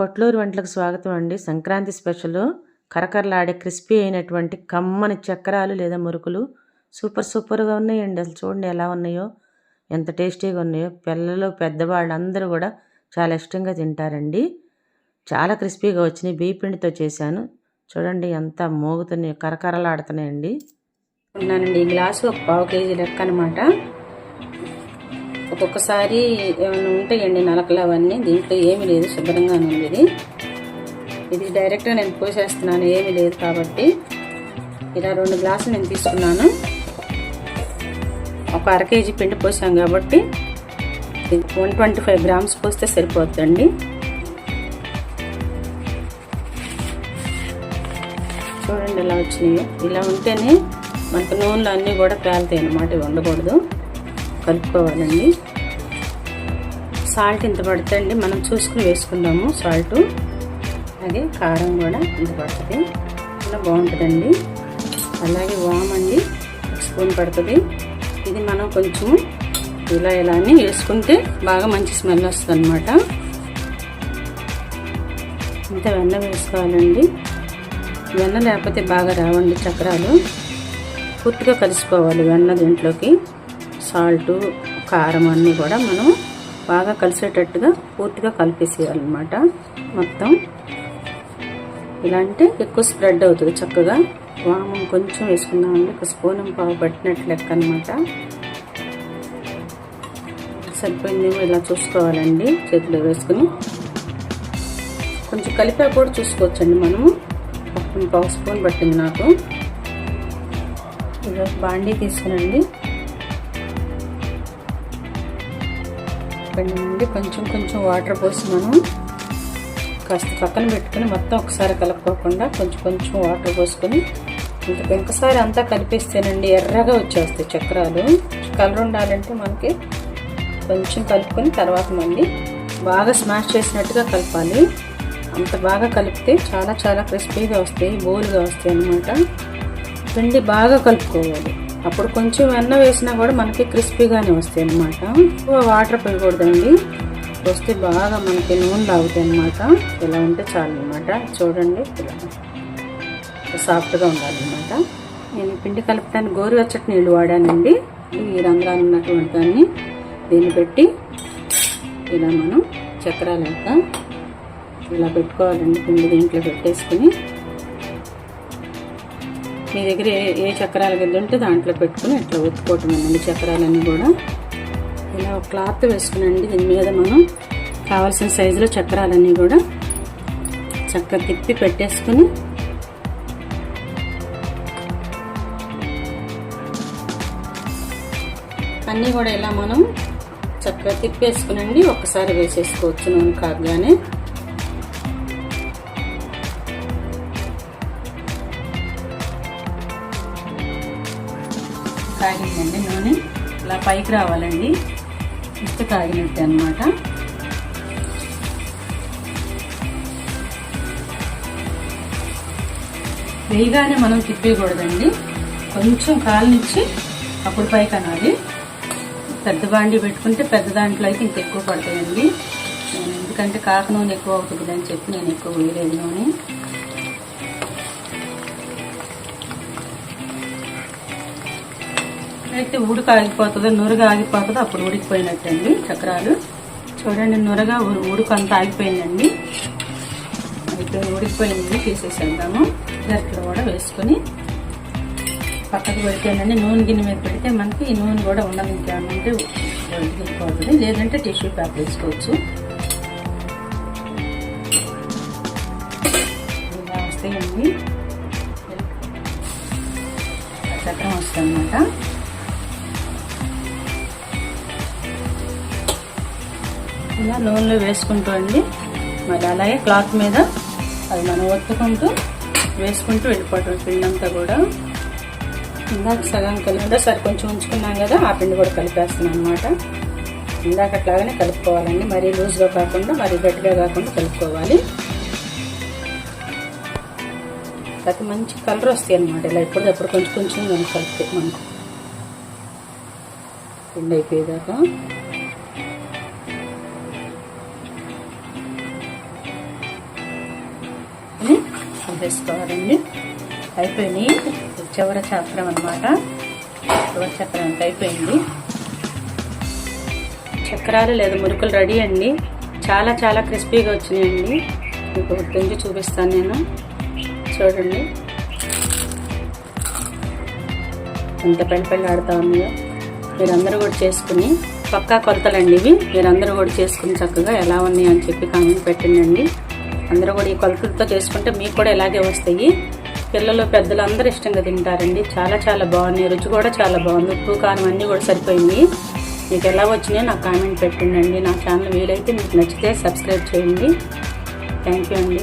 పొట్లూరు వంటలకు స్వాగతం అండి. సంక్రాంతి స్పెషల్. కరకరలాడే క్రిస్పీ అయినటువంటి కమ్మని చక్రాలు లేదా మురుకులు సూపర్ సూపర్గా ఉన్నాయండి. అసలు చూడండి ఎలా ఉన్నాయో ఎంత టేస్టీగా ఉన్నాయో. పిల్లలు పెద్దవాళ్ళు అందరూ కూడా చాలా ఇష్టంగా తింటారండి. చాలా క్రిస్పీగా వచ్చినాయి. బియ్య పిండితో చేశాను. చూడండి ఎంత మోగుతున్నాయో కరకరలాడుతున్నాయండి. ఉన్నానండి. ఈ గ్లాసు ఒక పావు కేజీ లెక్క అనమాట ఒక్కొక్కసారి ఏమైనా ఉంటాయండి నలకలు అవన్నీ. దీంట్లో ఏమీ లేదు శుభ్రంగా ఉంది ఇది ఇది డైరెక్ట్గా నేను పోసేస్తున్నాను ఏమీ లేదు కాబట్టి. ఇలా రెండు గ్లాసులు నేను తీసుకున్నాను. ఒక అర కేజీ పిండి పోసాం కాబట్టి వన్ ట్వంటీ ఫైవ్ గ్రామ్స్ పోస్తే సరిపోతుందండి. చూడండి ఇలా వచ్చినాయి. ఇలా ఉంటేనే మనకు నూనెలు అన్నీ కూడా పేలుతాయి అన్నమాట ఉండకూడదు కలుపుకోవాలండి. సాల్ట్ ఇంత పడుతుంది మనం చూసుకుని వేసుకుందాము సాల్ట్. అలాగే కారం కూడా ఇంత పడుతుంది? చాలా బాగుంటుందండి. అలాగే వామ్ అండి ఒక స్పూన్ పడుతుంది. ఇది మనం కొంచెం ఇలా ఇలా అని వేసుకుంటే బాగా మంచి స్మెల్ వస్తుంది అనమాట ఇంత వెన్న వేసుకోవాలండి. వెన్న లేకపోతే బాగా రావండి చక్రాలు. పూర్తిగా కలిసిపోవాలి వెన్న దీంట్లోకి. సాల్ట్ కారం అన్నీ కూడా మనం బాగా కలిసేటట్టుగా పూర్తిగా కలిపేసేయాలన్నమాట. మొత్తం ఇలా అంటే ఎక్కువ స్ప్రెడ్ అవుతుంది చక్కగా. వామం కొంచెం వేసుకుందామండి. ఒక స్పూన్ పావు పట్టినట్లు లెక్క అనమాట సరిపోయిందేమో ఇలా చూసుకోవాలండి. చేతిలో వేసుకుని కొంచెం కలిపా కూడా చూసుకోవచ్చండి మనము. ఒక పావు స్పూన్ పట్టింది నాకు. ఇలా బాండీ తీసుకునండి పిండి నుండి కొంచెం కొంచెం వాటర్ పోసి మనం కాస్త పక్కన పెట్టుకుని మొత్తం ఒకసారి కలుపుకోకుండా కొంచెం కొంచెం వాటర్ పోసుకొని ఇంకొకసారి అంతా కలిపిస్తేనండి ఎర్రగా వచ్చేస్తాయి చక్రాలు. కలర్ ఉండాలంటే మనకి కొంచెం కలుపుకొని తర్వాత మళ్ళీ బాగా స్మాష్ చేసినట్టుగా కలపాలి. అంత బాగా కలిపితే చాలా చాలా క్రిస్పీగా వస్తాయి బోల్గా వస్తాయి అన్నమాట. పిండి బాగా కలుపుకోవాలి. అప్పుడు కొంచెం వెన్న వేసినా కూడా మనకి క్రిస్పీగానే వస్తాయి అనమాట ఎక్కువ వాటర్ పోయకూడదండి. వస్తే బాగా మనకి నూనె లాగుతాయి అనమాట ఇలా ఉంటే చాలు అనమాట చూడండి ఇలా సాఫ్ట్గా ఉండాలన్నమాట నేను పిండి కలపడానికి గోరువెచ్చటి నీళ్ళు వాడానండి. ఈ రంధ్రాలు ఉన్నటువంటి దాన్ని దీన్ని పెట్టి ఇలా మనం చక్రాలు ఇలా పెట్టుకోవాలండి. పిండి దీంట్లో పెట్టేసుకుని మీ దగ్గర ఏ ఏ చక్రాల గిద్ద ఉంటే దాంట్లో పెట్టుకుని ఇట్లా ఒత్తుకోవటం అండి చక్రాలన్నీ కూడా. ఇలా ఒక క్లాత్ వేసుకునండి దీని మీద మనం కావాల్సిన సైజులో చక్రాలన్నీ కూడా చక్కగా తిప్పి పెట్టేసుకుని అన్నీ కూడా ఇలా మనం చక్కగా తిప్పేసుకునండి. ఒకసారి వేసేసుకోవచ్చు నూనె కాగానే. కాగిందండి నూనె. ఇలా పైకి రావాలండి. ఇష్ట కాగినట్టు అనమాట వేయగానే మనం తిప్పేయకూడదండి. కొంచెం కాలనిచ్చి అప్పుడు పైకి అనాలి. పెద్ద బాండి పెట్టుకుంటే పెద్ద దాంట్లో అయితే ఇంకెక్కువ పడతాయండి. ఎందుకంటే కాక నూనె ఎక్కువ అవుతుంది అని చెప్పి నేను ఎక్కువ వేయలేదు నూనె. అయితే ఉడక ఆగిపోతుంది నురగ ఆగిపోతుంది అప్పుడు ఉడికిపోయినట్టండి చక్రాలు. చూడండి నురగ ఉడుకు అంతా ఆగిపోయిందండి. అయితే ఉడికిపోయింది తీసేసేద్దాము. గరిటలు కూడా వేసుకొని పక్కకు పెడితేనండి నూనె గిన్నె మీద పెడితే మనకి ఈ నూనె కూడా ఉండదు ఇంకేమంటే ఉడికిపోతుంది. లేదంటే టిష్యూ పేపర్ వేసుకోవచ్చు. ఇలా వస్తాయండి. చక్రం వస్తుంది అనమాట ఇలా నూనెలో వేసుకుంటూ అండి. మరి అలాగే క్లాత్ మీద అది మనం ఒత్తుకుంటూ వేసుకుంటూ వెళ్ళిపోవటం పిండి అంతా కూడా. ఇందాక సగం కలిపి సరి కొంచెం ఉంచుకున్నాం కదా ఆ పిండి కూడా కలిపేస్తున్నాం అనమాట ఇందాక అట్లాగానే కలుపుకోవాలండి. మరీ లూజ్గా కాకుండా మరీ గట్టిగా కాకుండా కలుపుకోవాలి. అది మంచి కలర్ వస్తాయి అనమాట ఇలా ఎప్పటికప్పుడు కొంచెం కొంచెం మనం కలిపితే మనకు. పిండి అయిపోయేదాకా. తీసేసుకోవాలండి అయిపోయినాయి. చివర చక్రం అనమాట చివరి చక్రం అంత అయిపోయింది. చక్రాలు లేదా మురుకులు రెడీ అండి. చాలా చాలా క్రిస్పీగా వచ్చినాయండి. మీకు గురించి చూపిస్తాను నేను. చూడండి. ఎంత పెళ్ళి పెళ్ళి ఆడుతూ ఉన్నాయో. మీరందరూ కూడా చేసుకుని పక్కా కొలతలండి ఇవి. మీరందరూ కూడా చేసుకుని చక్కగా ఎలా ఉన్నాయి అని చెప్పి కామెంట్ పెట్టండి అందరూ కూడా ఈ కొలతలతో చేసుకుంటే మీకు కూడా ఇలాగే వస్తాయి. పిల్లలు పెద్దలు అందరూ ఇష్టంగా తింటారండి. చాలా చాలా బాగున్నాయి. రుచి కూడా చాలా బాగుంది. ఉప్పు కారం అన్నీ కూడా సరిపోయింది. మీకు ఎలా వచ్చినాయో నాకు కామెంట్ పెట్టండి. నా ఛానల్ వీలైతే మీకు నచ్చితే సబ్స్క్రైబ్ చేయండి. థ్యాంక్ యూ అండి.